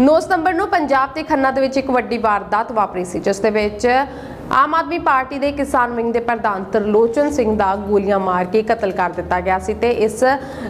9 ਸਤੰਬਰ ਨੂੰ ਪੰਜਾਬ ਤੇ ਖੰਨਾ ਦੇ ਵਿੱਚ ਇੱਕ ਵੱਡੀ ਵਾਰਦਾਤ ਵਾਪਰੀ ਸੀ, ਜਿਸ ਦੇ ਵਿੱਚ ਆਮ ਆਦਮੀ ਪਾਰਟੀ ਦੇ ਕਿਸਾਨ ਵਿੰਗ ਦੇ ਪ੍ਰਧਾਨ ਤਰਲੋਚਨ ਸਿੰਘ ਦਾ ਗੋਲੀਆਂ ਮਾਰ ਕੇ ਕਤਲ ਕਰ ਦਿੱਤਾ ਗਿਆ ਸੀ ਤੇ ਇਸ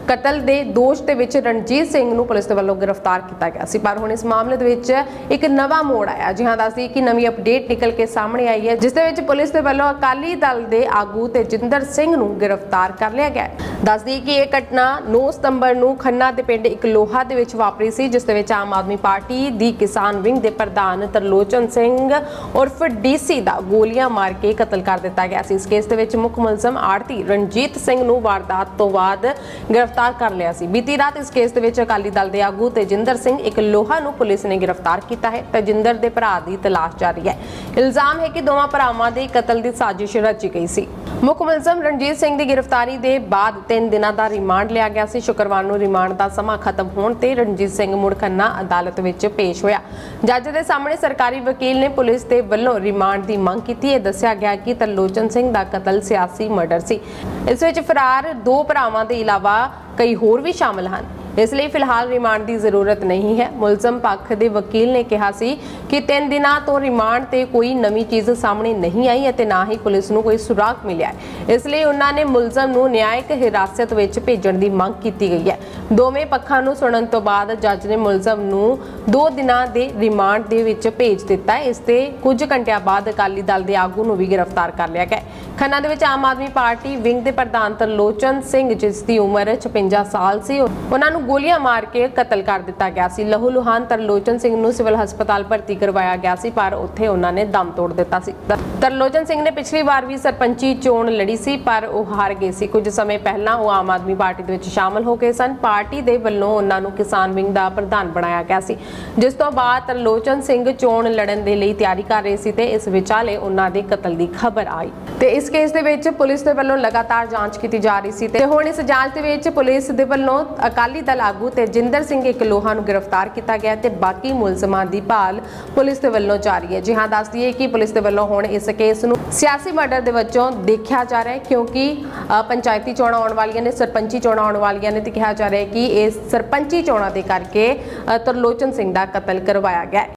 ਕਤਲ ਦੇ ਦੋਸ਼ ਦੇ ਵਿੱਚ ਰਣਜੀਤ ਸਿੰਘ ਨੂੰ ਪੁਲਿਸ ਦੇ ਵੱਲੋਂ ਗ੍ਰਿਫਤਾਰ ਕੀਤਾ ਗਿਆ ਸੀ। ਪਰ ਹੁਣ ਇਸ ਮਾਮਲੇ ਦੇ ਵਿੱਚ ਇੱਕ ਨਵਾਂ ਮੋੜ ਆਇਆ ਜੀ ਦੱਸਦੀ ਕਿ ਨਵੀਂ ਅਪਡੇਟ ਨਿਕਲ ਕੇ ਸਾਹਮਣੇ ਆਈ ਹੈ, ਜਿਸ ਦੇ ਵਿੱਚ ਪੁਲਿਸ ਦੇ ਵੱਲੋਂ ਅਕਾਲੀ ਦਲ ਦੇ ਆਗੂ ਤੇਜਿੰਦਰ ਸਿੰਘ ਨੂੰ ਗ੍ਰਿਫਤਾਰ ਕਰ ਲਿਆ ਗਿਆ ਦੱਸਦੀ ਕਿ ਇਹ ਘਟਨਾ 9 ਸਤੰਬਰ ਨੂੰ ਖੰਨਾ ਦੇ ਪਿੰਡ ਇੱਕ ਲੋਹਾ ਦੇ ਵਿੱਚ ਵਾਪਰੀ ਸੀ, ਜਿਸ ਦੇ ਵਿੱਚ ਆਮ ਆਦਮੀ ਪਾਰਟੀ ਦੀ ਕਿਸਾਨ ਵਿੰਗ ਦੇ ਪ੍ਰਧਾਨ ਤਰਲੋਚਨ ਸਿੰਘ ਉਰਫ ਡੀਸੀ ਦਾ ਗੋਲੀਆਂ ਮਾਰ ਕੇ ਕਤਲ ਕਰ ਦਿੱਤਾ ਗਿਆ ਸੀ। ਇਸ ਕੇਸ ਦੇ ਵਿੱਚ ਮੁੱਖ ਮੁਲਜ਼ਮ ਆੜਤੀ ਰਣਜੀਤ ਸਿੰਘ ਨੂੰ ਵਾਰਦਾਤ ਤੋਂ ਬਾਅਦ ਗ੍ਰਿਫਤਾਰ ਕਰ ਲਿਆ ਸੀ। ਬੀਤੀ ਰਾਤ ਇਸ ਕੇਸ ਦੇ ਵਿੱਚ ਅਕਾਲੀ ਦਲ ਦੇ ਆਗੂ ਤੇਜਿੰਦਰ ਸਿੰਘ ਇੱਕ ਲੋਹਾ ਨੂੰ ਪੁਲਿਸ ਨੇ ਗ੍ਰਿਫਤਾਰ ਕੀਤਾ ਹੈ। ਤੇਜਿੰਦਰ ਦੇ ਭਰਾ ਦੀ ਤਲਾਸ਼ ਜਾਰੀ ਹੈ। ਇਲਜ਼ਾਮ ਹੈ ਕਿ ਦੋਵਾਂ ਭਰਾਵਾਂ ਦੇ ਕਤਲ ਦੀ ਸਾਜ਼ਿਸ਼ ਰਚੀ ਗਈ ਸੀ। ਮੁੱਖ ਮੁਲਜ਼ਮ ਰਣਜੀਤ ਸਿੰਘ ਦੀ ਗ੍ਰਿਫਤਾਰੀ ਦੇ ਬਾਅਦ 3 ਦਿਨਾਂ ਦਾ ਰਿਮਾਂਡ ਲਿਆ ਗਿਆ ਸੀ। ਸ਼ੁੱਕਰਵਾਰ ਨੂੰ ਰਿਮਾਂਡ ਦਾ ਸਮਾਂ ਖਤਮ ਹੋਣ ਤੇ ਰਣਜੀਤ ਸਿੰਘ ਮੁੜ ਖੰਨਾ ਅਦਾਲਤ ਵਿੱਚ ਪੇਸ਼ ਹੋਇਆ। ਜੱਜ ਦੇ ਸਾਹਮਣੇ ਸਰਕਾਰੀ ਵਕੀਲ ਨੇ ਪੁਲਿਸ ਦੇ ਵੱਲੋਂ ਰਿਮਾਂਡ ਦੀ ਮੰਗ ਕੀਤੀ। ਇਹ ਦੱਸਿਆ ਗਿਆ ਕਿ ਤਰਲੋਚਨ ਸਿੰਘ ਦਾ ਕਤਲ ਸਿਆਸੀ ਮਰਡਰ ਸੀ। ਇਸ ਵਿੱਚ ਫਰਾਰ ਦੋ ਭਰਾਵਾਂ ਦੇ ਇਲਾਵਾ ਕਈ ਹੋਰ ਵੀ ਸ਼ਾਮਲ ਹਨ। ਇਸ ਲਈ ਫਿਲਹਾਲ ਰਿਮਾਂਡ ਦੀ ਜ਼ਰੂਰਤ ਨਹੀਂ ਹੈ। ਮੁਲਜ਼ਮ ਪੱਖ ਦੇ ਵਕੀਲ ਨੇ ਕਿਹਾ ਸੀ ਕਿ 3 ਦਿਨਾਂ ਤੋਂ ਰਿਮਾਂਡ ਤੇ ਕੋਈ ਨਵੀਂ ਚੀਜ਼ ਸਾਹਮਣੇ ਨਹੀਂ ਆਈ ਅਤੇ ਨਾ ਹੀ ਪੁਲਿਸ ਨੂੰ ਕੋਈ ਸੁਰਾਗ ਮਿਲਿਆ ਇਸ ਲਈ ਉਹਨਾਂ ਨੇ ਮੁਲਜ਼ਮ ਨੂੰ ਨਿਆਇਕ ਹਿਰਾਸਤ ਵਿੱਚ ਭੇਜਣ ਦੀ ਮੰਗ ਕੀਤੀ ਗਈ ਹੈ। ਦੋਵੇਂ ਪੱਖਾਂ ਨੂੰ ਸੁਣਨ ਤੋਂ ਬਾਅਦ ਜੱਜ ਨੇ ਮੁਲਜ਼ਮ ਨੂੰ 2 ਦਿਨਾਂ ਦੇ ਰਿਮਾਂਡ ਦੇ ਵਿੱਚ ਭੇਜ ਦਿੱਤਾ। ਇਸ ਤੇ ਕੁਝ ਘੰਟਿਆਂ ਬਾਅਦ ਅਕਾਲੀ ਦਲ ਦੇ ਆਗੂ ਨੂੰ ਵੀ ਗ੍ਰਿਫਤਾਰ ਕਰ ਲਿਆ ਗਿਆ। ਖੰਨਾ ਦੇ ਵਿੱਚ ਆਮ ਆਦਮੀ ਪਾਰਟੀ ਵਿੰਗ ਦੇ ਪ੍ਰਧਾਨ ਤਰਲੋਚਨ ਸਿੰਘ, ਜਿਸ ਦੀ ਉਮਰ 56 ਸਾਲ ਸੀ, ਉਹਨਾਂ ਨੂੰ ਗੋਲੀਆਂ ਮਾਰ ਕੇ ਕਤਲ ਕਰ ਦਿੱਤਾ ਗਿਆ ਸੀ। ਲਹੂ ਲੁਹਾਨ ਤਰਲੋਚਨ ਸਿੰਘ ਨੂੰ ਸਿਵਲ ਹਸਪਤਾਲ ਭਰਤੀ ਕਰਵਾਇਆ ਗਿਆ ਸੀ, ਪਰ ਉੱਥੇ ਉਹਨਾਂ ਨੇ ਦਮ ਤੋੜ ਦਿੱਤਾ ਸੀ। ਤਰਲੋਚਨ ਸਿੰਘ ਨੇ ਪਿਛਲੀ ਵਾਰ ਵੀ ਸਰਪੰਚੀ ਚੋਣ ਲੜੀ ਸੀ, ਪਰ ਉਹ ਹਾਰ ਗਏ ਸੀ। ਕੁਝ ਸਮੇਂ ਪਹਿਲਾਂ ਉਹ ਆਮ ਆਦਮੀ ਪਾਰਟੀ ਦੇ ਵਿੱਚ ਸ਼ਾਮਲ ਹੋ ਗਏ ਸਨ। ਪਾਰਟੀ ਦੇ ਵੱਲੋਂ ਉਹਨਾਂ ਨੂੰ ਕਿਸਾਨ ਵਿੰਗ ਦਾ ਪ੍ਰਧਾਨ ਬਣਾਇਆ ਗਿਆ ਸੀ। ਜਿਸ ਤੋਂ ਬਾਅਦ ਤਰਲੋਚਨ ਸਿੰਘ ਚੋਣ ਲੜਨ ਦੇ ਲਈ ਤਿਆਰੀ ਕਰ ਰਹੇ ਸੀ ਤੇ ਇਸ ਵਿਚਾਲੇ ਉਹਨਾਂ ਦੇ ਕਤਲ ਦੀ ਖਬਰ ਆਈ। ਤੇ ਇਸ ਕੇਸ ਦੇ ਵਿੱਚ ਪੁਲਿਸ ਦੇ ਵੱਲੋਂ ਲਗਾਤਾਰ ਜਾਂਚ ਕੀਤੀ ਜਾ ਰਹੀ ਸੀ ਤੇ ਹੁਣ ਇਸ ਜਾਂਚ ਦੇ ਵਿੱਚ ਪੁਲਿਸ ਦੇ ਵੱਲੋਂ ਅਕਾਲੀ ਦਲ ਆਗੂ ਤੇ ਜਿੰਦਰ ਸਿੰਘ ਇੱਕ ਲੋਹਾ ਨੂੰ ਗ੍ਰਿਫਤਾਰ ਕੀਤਾ ਗਿਆ ਤੇ ਬਾਕੀ ਮੁਲਜ਼ਮਾਂ ਦੀ ਭਾਲ ਪੁਲਿਸ ਦੇ ਵੱਲੋਂ ਜਾਰੀ ਹੈ। ਜੀ ਹਾਂ, ਦੱਸ ਦਈਏ ਕਿ ਪੁਲਿਸ ਦੇ ਵੱਲੋਂ ਹੁਣ ਇਸ ਕੇਸ ਨੂੰ ਸਿਆਸੀ ਮਰਡਰ ਦੇ ਵਿੱਚੋਂ ਦੇਖਿਆ ਜਾ ਰਿਹਾ ਹੈ ਕਿਉਂਕਿ ਪੰਚਾਇਤੀ ਚੋਣਾਂ ਆਉਣ ਵਾਲੀਆਂ ਨੇ, ਸਰਪੰਚੀ ਚੋਣਾਂ ਆਉਣ ਵਾਲੀਆਂ ਨੇ ਤੇ ਕਿਹਾ ਜਾ ਰਿਹਾ ਹੈ ਕਿ ਇਸ ਸਰਪੰਚੀ ਚੋਣਾਂ ਦੇ ਕਰਕੇ ਤਰਲੋਚਨ ਸਿੰਘ ਦਾ ਕਤਲ ਕਰਵਾਇਆ ਗਿਆ